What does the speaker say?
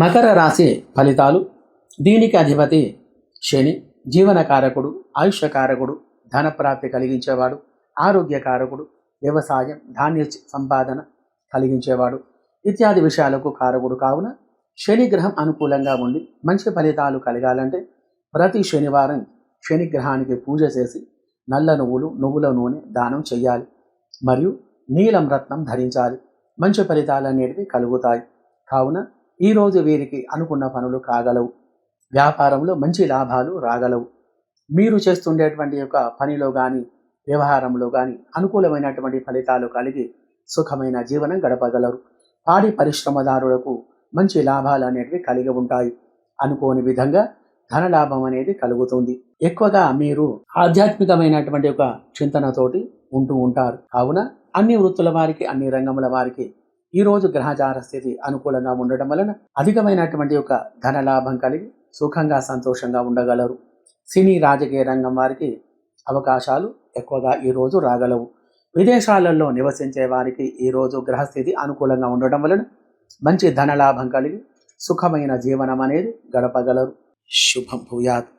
మకర రాశి ఫలితాలు. దీనికి అధిపతి శని జీవనకారకుడు ఆయుష్యకారకుడు ధనప్రాప్తి కలిగించేవాడు ఆరోగ్యకారకుడు వ్యవసాయం ధాన్య సంపాదన కలిగించేవాడు. ఇత్యాది విషయాలకు కారకుడు కావున శనిగ్రహం అనుకూలంగా ఉండి మంచి ఫలితాలు కలగాలంటే ప్రతి శనివారం శనిగ్రహానికి పూజ చేసి నల్ల నువ్వులు నువ్వుల నూనె దానం చేయాలి మరియు నీలం రత్నం ధరించాలి. మంచి ఫలితాలు అనేటివి కలుగుతాయి. కావున ఈరోజు వీరికి అనుకున్న పనులు కాగలవు. వ్యాపారంలో మంచి లాభాలు రాగలవు. మీరు చేస్తుండేటువంటి యొక్క పనిలో కానీ వ్యవహారంలో కానీ అనుకూలమైనటువంటి ఫలితాలు కలిగి సుఖమైన జీవనం గడపగలరు. పాడి పరిశ్రమదారులకు మంచి లాభాలు అనేటివి కలిగి ఉంటాయి. అనుకోని విధంగా ధనలాభం అనేది కలుగుతుంది. ఎక్కువగా మీరు ఆధ్యాత్మికమైనటువంటి ఒక చింతనతోటి ఉంటూ ఉంటారు. కావున అన్ని వృత్తుల వారికి అన్ని రంగముల వారికి ఈరోజు గ్రహచార స్థితి అనుకూలంగా ఉండడం వలన అధికమైనటువంటి ఒక ధన లాభం కలిగి సుఖంగా సంతోషంగా ఉండగలరు. సినీ రాజకీయ రంగం వారికి అవకాశాలు ఎక్కువగా ఈ రోజు రాగలవు. విదేశాలలో నివసించే వారికి ఈరోజు గ్రహస్థితి అనుకూలంగా ఉండడం వలన మంచి ధన లాభం కలిగి సుఖమైన జీవనం అనేది గడపగలరు. శుభం భూయాత్.